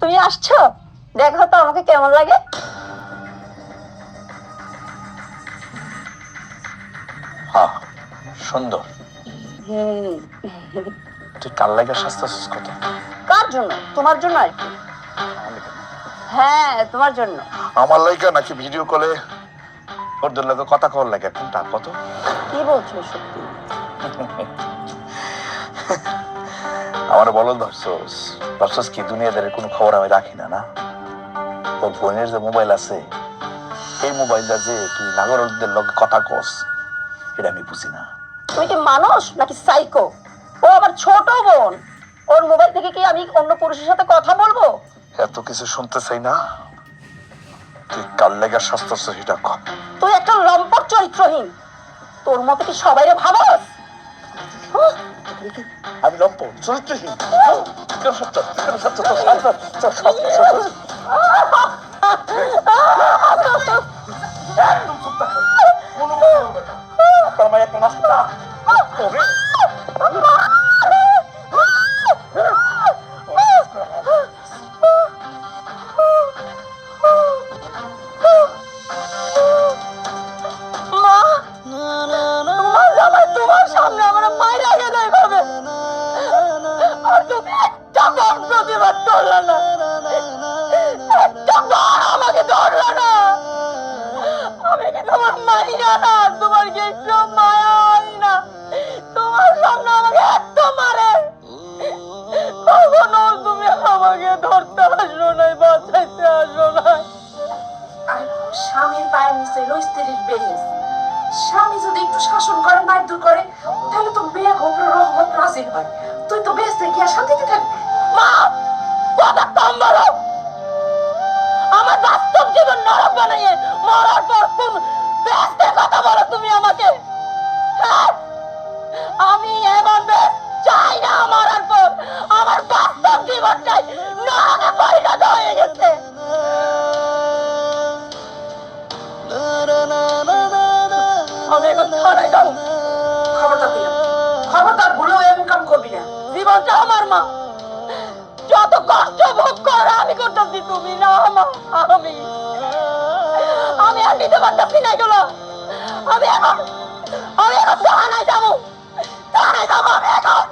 আসছো? দেখো তো আমাকে কেমন লাগে। সুন্দর। তুই কাল লাগে স্বাস্থ্য আছিস কত? কার জন্য? তোমার জন্য আর কি। হ্যাঁ তোমার জন্য। আমার লাইকা নাকি ভিডিও কলে? ওদের লোকে কথা কল লাগে। কোনটা? কত? কি বলছো সত্যি আমার বলো ধরছস ধরছস কি দুনিয়াদের কোনো খবর আমি রাখি না না? তোর বোনের যে মোবাইল আছে এই মোবাইলটা যে তুই নাগরদের লোকে কথা কস এটা আমি বুঝি না। তুমি কি মানুষ নাকি সাইকো ও আমার ছোট বোন। ওর মোবাইল থেকে কি আমি অন্য পুরুষের সাথে কথা বলব? এত কিছু শুনতে চাই না। তুই কাল লেগে স্বাস্থ্য সেটা কম তুই একটা লম্পট চরিত্রহীন। তোর মতো কি সবাইরে ভাবস? আমি লম্প চরিত্রহীন কেন সত্য কেন সত্য তোর প্রতিবাদ করলে না। একটা বার আমাকে ধরলে না। আমি কি তোমার মাইয়া না? তোমার কি মায়া না? তোমার সামনে আমাকে এত মারে। কখনো তুমি আমাকে ধরতে আসো নাই, বাঁচাইতে আসো নাই। স্বামীর পায়ের নিচে স্ত্রীর বেহেস স্বামী যদি একটু শাসন করে মারধর করে, তাহলে তো বেয়া গোবর রহমত নাজির হয়। তুই তো বেহেস্তে গিয়া শান্তিতে থাকবি। মা কথা কম বলো। আমার বাস্তব জীবন নরক বানাইয়ে মরার পর কোন ব্যস্তের কথা বলো তুমি আমাকে। হ্যাঁ? আমি এমন চাই না মরার পর। আমার বাস্তব জীবনটাই নরকে পরিণত হয়ে গেছে। আমি এখন থানায় যাব খবরদার খবরদার ভুলেও এমন কাম করবি না। জীবনটা আমার মা। কষ্ট ভোগ করা, আমি করতেছি, তুমি না আমি। আমি আর নিতে পারতেছি না এগুলো। আমি এখন আমি এখন তাহানায় যাব। তাহানায় যাব, আমি এখন